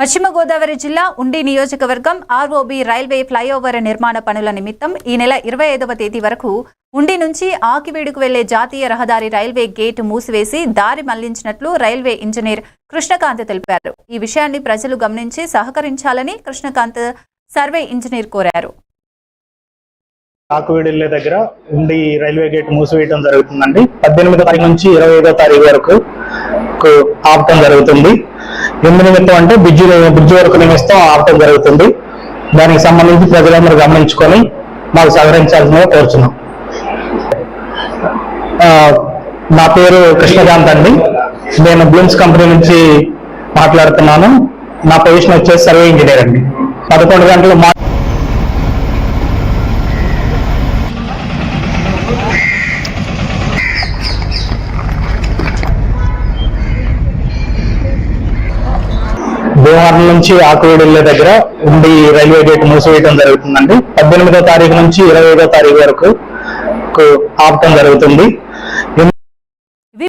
పశ్చిమ గోదావరి జిల్లా ఉండి నియోజకవర్గం ఆర్ఓబి రైల్వే ఫ్లైఓవర్ నిర్మాణ పనుల నిమిత్తం ఈ నెల ఇరవై ఐదవ తేదీ వరకు ఉండి నుంచి ఆకివీడుకు వెళ్ళే జాతీయ రహదారి రైల్వే గేటు మూసివేసి దారి మళ్ళించినట్లు రైల్వే ఇంజనీర్ కృష్ణకాంత్ తెలిపారు. ఈ విషయాన్ని ప్రజలు గమనించి సహకరించాలని కృష్ణకాంత్ సర్వే ఇంజనీర్ కోరారు. ఆకువీడిల్లే దగ్గర ఉండి రైల్వే గేట్ మూసివేయడం జరుగుతుందండి. పద్దెనిమిదో తారీఖు నుంచి ఇరవై ఐదో తారీఖు వరకు ఆపటం జరుగుతుంది. ఎందు నిమిత్తం అంటే బ్రిడ్జి బ్రిడ్జి వరకు నిమిత్తం ఆపటం జరుగుతుంది. దానికి సంబంధించి ప్రజలందరూ గమనించుకొని మాకు సహకరించాల్సిందిగా కోరుచున్నాం. నా పేరు కృష్ణకాంత్ అండి. నేను బ్లూమ్స్ కంపెనీ నుంచి మాట్లాడుతున్నాను. నా పొజిషన్ వచ్చేసి సర్వే ఇంజనీర్ అండి. పదకొండు గంటలు భీమవరం నుంచి ఆకువీడు దగ్గర ఉండి రైల్వే గేట్ మూసివేయడం జరుగుతుందండి. పద్దెనిమిదో తారీఖు నుంచి ఇరవై ఐదో తారీఖు వరకు ఆపటం జరుగుతుంది.